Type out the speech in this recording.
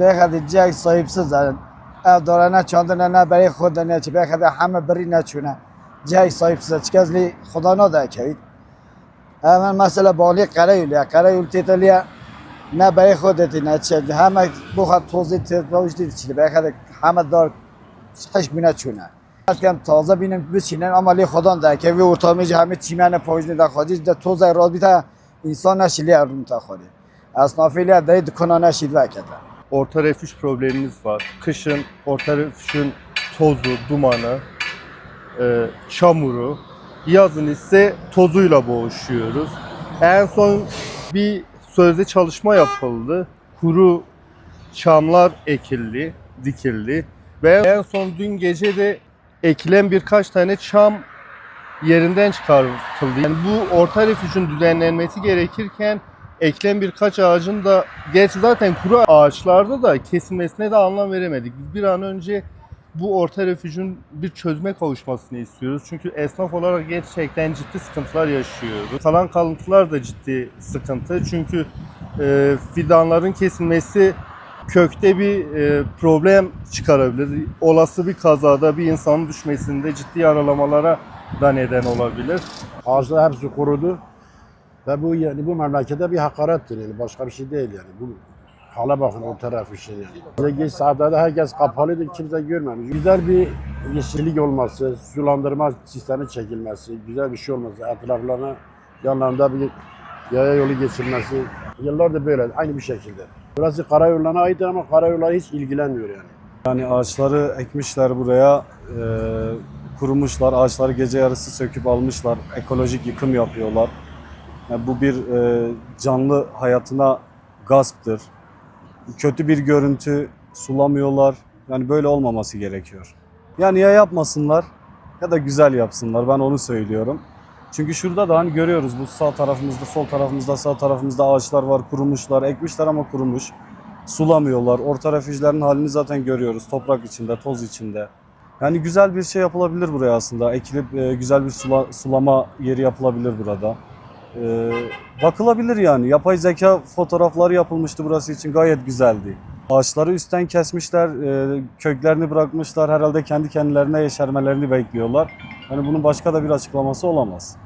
بخد جای صاحب سازن او داره نه چاندنه نه برای خود نه چی بخد همه بری نه چونه جای صاحب زد چکزلی خدا ناده کوید من مسئله بالی قره یولیا قره یول تیتلیا نه برای خودت نه چه. همه بخواد توزی تیتلاوش دید چی. بخد همه دار خش بینه چونه. از کم تازه بینم بچینن. اما لی خدا ده که وی ارتامیج همه چیمن پاوجنی در خاجی ده توزه راد بیتا انسان نشیلی ارون تا خوری اصنافیلی در دکنانه و وکتا Orta refüj problemimiz var. Kışın orta refüjün tozu, dumanı, e, çamuru. Yazın ise tozuyla boğuşuyoruz. En son bir sözde çalışma yapıldı. Kuru çamlar ekildi, dikildi. Ve en son dün gece de ekilen birkaç tane çam yerinden çıkartıldı. Yani bu orta refüjün düzenlenmesi gerekirken ekilen birkaç ağacın da gerçi zaten kuru ağaçlarda da kesilmesine de anlam veremedik. Biz bir an önce bu orta refüjün bir çözüme kavuşmasını istiyoruz. Çünkü esnaf olarak gerçekten ciddi sıkıntılar yaşıyoruz. Kalan kalıntılar da ciddi sıkıntı. Çünkü e, fidanların kesilmesi kökte bir e, problem çıkarabilir. Olası bir kazada bir insanın düşmesinde ciddi yaralamalara da neden olabilir. Ağaçlar hepsi kurudu. Ve bu yani bu memlekete bir hakarettir yani başka bir şey değil yani. Bu hala bakın o tarafı şey yani. Böyle geç saatlerde herkes kapalıydı kimse görmemiş. Güzel bir yeşillik olması, sulandırma sistemi çekilmesi, güzel bir şey olması, etraflarına yanlarında bir yaya yolu geçilmesi. Yıllardır böyle aynı bir şekilde. Burası karayollarına ait ama karayolları hiç ilgilenmiyor yani. Yani ağaçları ekmişler buraya, e, kurumuşlar, ağaçları gece yarısı söküp almışlar, ekolojik yıkım yapıyorlar. Yani bu bir e, canlı hayatına gasptır. Kötü bir görüntü, sulamıyorlar. Yani böyle olmaması gerekiyor. Yani ya yapmasınlar ya da güzel yapsınlar, ben onu söylüyorum. Çünkü şurada da hani görüyoruz bu sağ tarafımızda, sol tarafımızda, sağ tarafımızda ağaçlar var, kurumuşlar, ekmişler ama kurumuş sulamıyorlar. Orta refüjlerin halini zaten görüyoruz. Toprak içinde, toz içinde. Yani güzel bir şey yapılabilir buraya aslında. Ekilip e, güzel bir sula- sulama yeri yapılabilir burada. E, bakılabilir yani. Yapay zeka fotoğrafları yapılmıştı burası için. Gayet güzeldi. Ağaçları üstten kesmişler, e, köklerini bırakmışlar. Herhalde kendi kendilerine yeşermelerini bekliyorlar. Yani bunun başka da bir açıklaması olamaz.